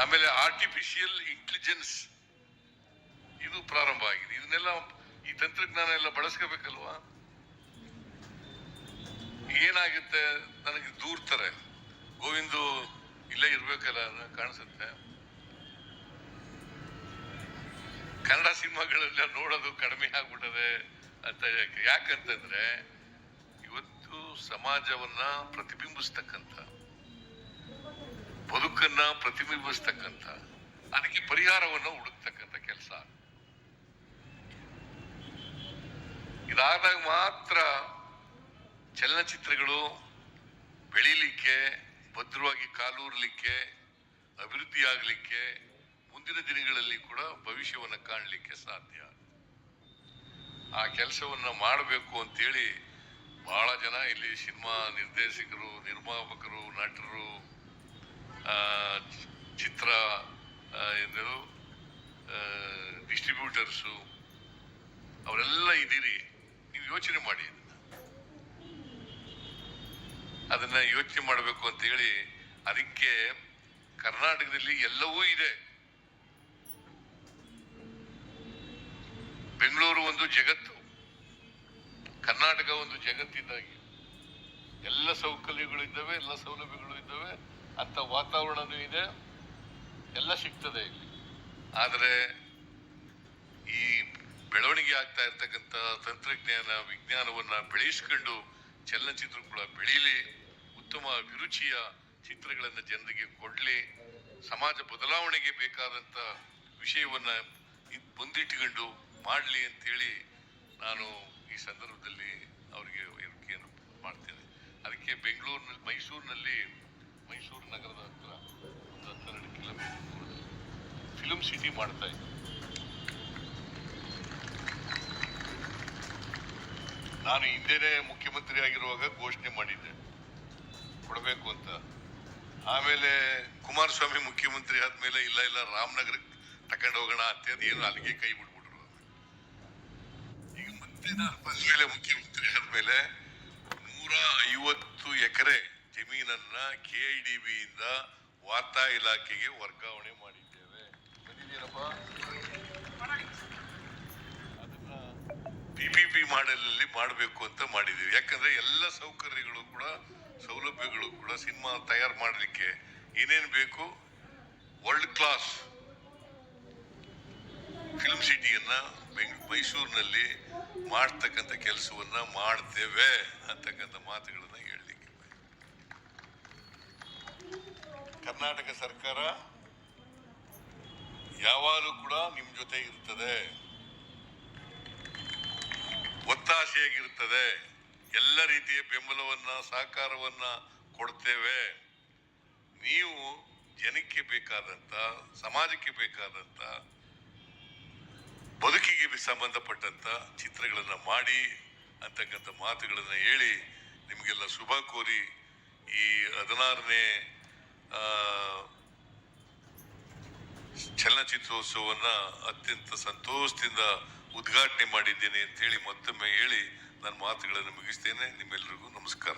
ಆಮೇಲೆ artificial intelligence ಇದು ಪ್ರಾರಂಭ ಆಗಿದೆ. ಇದನ್ನೆಲ್ಲ ಈ ತಂತ್ರಜ್ಞಾನ ಎಲ್ಲ ಬಳಸ್ಕೋಬೇಕಲ್ವಾ? ಏನಾಗುತ್ತೆ? ನನಗೆ ದೂರ್ತಾರೆ ಗೋವಿಂದು ಇಲ್ಲೇ ಇರ್ಬೇಕಲ್ಲ ಕಾಣಿಸುತ್ತೆ. ಕನ್ನಡ ಸಿನಿಮಾಗಳೆಲ್ಲ ನೋಡೋದು ಕಡಿಮೆ ಆಗ್ಬಿಟ್ಟದೆ ಅಂತ ಯಾಕೆ ಯಾಕಂತಂದ್ರೆ, ಇವತ್ತು ಸಮಾಜವನ್ನ ಪ್ರತಿಬಿಂಬಿಸ್ತಕ್ಕಂಥ ಬದುಕನ್ನ ಪ್ರತಿಬಿಂಬಿಸ್ತಕ್ಕಂಥ, ಅದಕ್ಕೆ ಪರಿಹಾರವನ್ನು ಹುಡುಕ್ತಕ್ಕಂಥ ಕೆಲಸ. ಇದಾದಾಗ ಮಾತ್ರ ಚಲನಚಿತ್ರಗಳು ಬೆಳೀಲಿಕ್ಕೆ, ಭದ್ರವಾಗಿ ಕಾಲೂರ್ಲಿಕ್ಕೆ ಅಭಿವೃದ್ಧಿ ಆಗಲಿಕ್ಕೆ ಮುಂದಿನ ದಿನಗಳಲ್ಲಿ ಕೂಡ ಭವಿಷ್ಯವನ್ನು ಕಾಣಲಿಕ್ಕೆ ಸಾಧ್ಯ. ಆ ಕೆಲಸವನ್ನ ಮಾಡಬೇಕು ಅಂತೇಳಿ ಬಹಳ ಜನ ಇಲ್ಲಿ ಸಿನಿಮಾ ನಿರ್ದೇಶಕರು, ನಿರ್ಮಾಪಕರು, ನಟರು ಚಿತ್ರ ಏನು ಡಿಸ್ಟ್ರಿಬ್ಯೂಟರ್ಸು ಅವರೆಲ್ಲ ಇದ್ದೀರಿ, ನೀವು ಯೋಚನೆ ಮಾಡಿ. ಅದನ್ನ ಯೋಚನೆ ಮಾಡಬೇಕು ಅಂತ ಹೇಳಿ ಅದಕ್ಕೆ ಕರ್ನಾಟಕದಲ್ಲಿ ಎಲ್ಲವೂ ಇದೆ. ಬೆಂಗಳೂರು ಒಂದು ಜಗತ್ತು, ಕರ್ನಾಟಕ ಒಂದು ಜಗತ್ತಿದ್ದಾಗಿ. ಎಲ್ಲ ಸೌಕರ್ಯಗಳು ಇದ್ದಾವೆ, ಎಲ್ಲ ಸೌಲಭ್ಯಗಳು ಇದ್ದಾವೆ. ಅಂತ ವಾತಾವರಣನೂ ಇದೆ, ಎಲ್ಲ ಸಿಗ್ತದೆ ಇಲ್ಲಿ. ಆದರೆ ಈ ಬೆಳವಣಿಗೆ ಆಗ್ತಾ ಇರ್ತಕ್ಕಂಥ ತಂತ್ರಜ್ಞಾನ, ವಿಜ್ಞಾನವನ್ನ ಬೆಳೆಸ್ಕೊಂಡು ಚಲನಚಿತ್ರಗಳ ಬೆಳೀಲಿ, ಉತ್ತಮ ಅಭಿರುಚಿಯ ಚಿತ್ರಗಳನ್ನು ಜನರಿಗೆ ಕೊಡ್ಲಿ, ಸಮಾಜ ಬದಲಾವಣೆಗೆ ಬೇಕಾದಂತ ವಿಷಯವನ್ನ ಮುಂದಿಟ್ಟುಕೊಂಡು ಮಾಡಲಿ ಅಂತೇಳಿ ನಾನು ಈ ಸಂದರ್ಭದಲ್ಲಿ ಅವರಿಗೆ ಎರಿಕೆಯನ್ನು ಮಾಡ್ತೇನೆ. ಅದಕ್ಕೆ ಬೆಂಗಳೂರಿನಲ್ಲಿ, ಮೈಸೂರಿನಲ್ಲಿ ಮೈಸೂರು ನಗರದ ಹತ್ರ ಒಂದು ಹತ್ತೆರಡು ಕಿಲೋಮೀಟರ್ ದೂರದಲ್ಲಿ ಫಿಲ್ಮ್ ಸಿಟಿ ಮಾಡ್ತಾ ಇದ್ದೆ. ನಾನು ಹಿಂದೆನೆ ಮುಖ್ಯಮಂತ್ರಿ ಆಗಿರುವಾಗ ಘೋಷಣೆ ಮಾಡಿದ್ದೆ. ಕೊಡಬೇಕು ಅಂತ. ಆಮೇಲೆ ಕುಮಾರಸ್ವಾಮಿ ಮುಖ್ಯಮಂತ್ರಿ ಆದ್ಮೇಲೆ ಇಲ್ಲ ಇಲ್ಲ, ರಾಮನಗರಕ್ಕೆ ತಗೊಂಡು ಹೋಗೋಣ ಅಂತ ಏನು ಅಲ್ಲಿಗೆ ಕೈ ಬಿಟ್ಬಿಟ್ರು. ಈಗ ಮತ್ತೆ ನಾನು ಬಂದ್ಮೇಲೆ ಮುಖ್ಯಮಂತ್ರಿ ಆದ್ಮೇಲೆ ನೂರ ಐವತ್ತು ಎಕರೆ ಜಮೀನನ್ನ ಕೆ ಐ ಡಿ ಇಂದ ವಾರ್ತಾ ಇಲಾಖೆಗೆ ವರ್ಗಾವಣೆ ಮಾಡಿದ್ದೇವೆ. ಬಂದಿದ್ದೀರಪ್ಪ? ಅದನ್ನ ಪಿಪಿಪಿ ಮಾಡೆಲಲ್ಲಿ ಮಾಡಬೇಕು ಅಂತ ಮಾಡಿದೀವಿ ಯಾಕಂದ್ರೆ ಎಲ್ಲ ಸೌಕರ್ಯಗಳು ಕೂಡ, ಸೌಲಭ್ಯಗಳು ಕೂಡ ಸಿನಿಮಾ ತಯಾರು ಮಾಡಲಿಕ್ಕೆ ಏನೇನು ಬೇಕು? ವರ್ಲ್ಡ್ ಕ್ಲಾಸ್ ಫಿಲ್ಮ್ ಸಿಟಿಯನ್ನ ಮೈಸೂರಿನಲ್ಲಿ ಮಾಡ್ತಕ್ಕಂಥ ಕೆಲಸವನ್ನ ಮಾಡ್ತೇವೆ ಅಂತಕ್ಕಂಥ ಮಾತುಗಳನ್ನ ಕರ್ನಾಟಕ ಸರ್ಕಾರ ಯಾವಾಗಲೂ ಕೂಡ ನಿಮ್ ಜೊತೆ ಇರ್ತದೆ. ಒತ್ತಾಸೆಯಾಗಿರುತ್ತದೆ ಎಲ್ಲ ರೀತಿಯ ಬೆಂಬಲವನ್ನ, ಸಹಕಾರವನ್ನ ಕೊಡ್ತೇವೆ. ನೀವು ಜನಕ್ಕೆ ಬೇಕಾದಂತ, ಸಮಾಜಕ್ಕೆ ಬೇಕಾದಂತ, ಬದುಕಿಗೆ ಸಂಬಂಧಪಟ್ಟಂತ ಚಿತ್ರಗಳನ್ನ ಮಾಡಿ, ಅಂತಕ್ಕಂಥ ಮಾತುಗಳನ್ನ ಹೇಳಿ ನಿಮಗೆಲ್ಲ ಶುಭ ಕೋರಿ ಈ ಹದಿನಾರನೇ ಚಲನಚಿತ್ರೋತ್ಸವವನ್ನ ಅತ್ಯಂತ ಸಂತೋಷದಿಂದ ಉದ್ಘಾಟನೆ ಮಾಡಿದ್ದೇನೆ ಅಂತ ಹೇಳಿ ಮತ್ತೊಮ್ಮೆ ಹೇಳಿ ನನ್ನ ಮಾತುಗಳನ್ನು ಮುಗಿಸ್ತೇನೆ. ನಿಮ್ಮೆಲ್ಲರಿಗೂ ನಮಸ್ಕಾರ.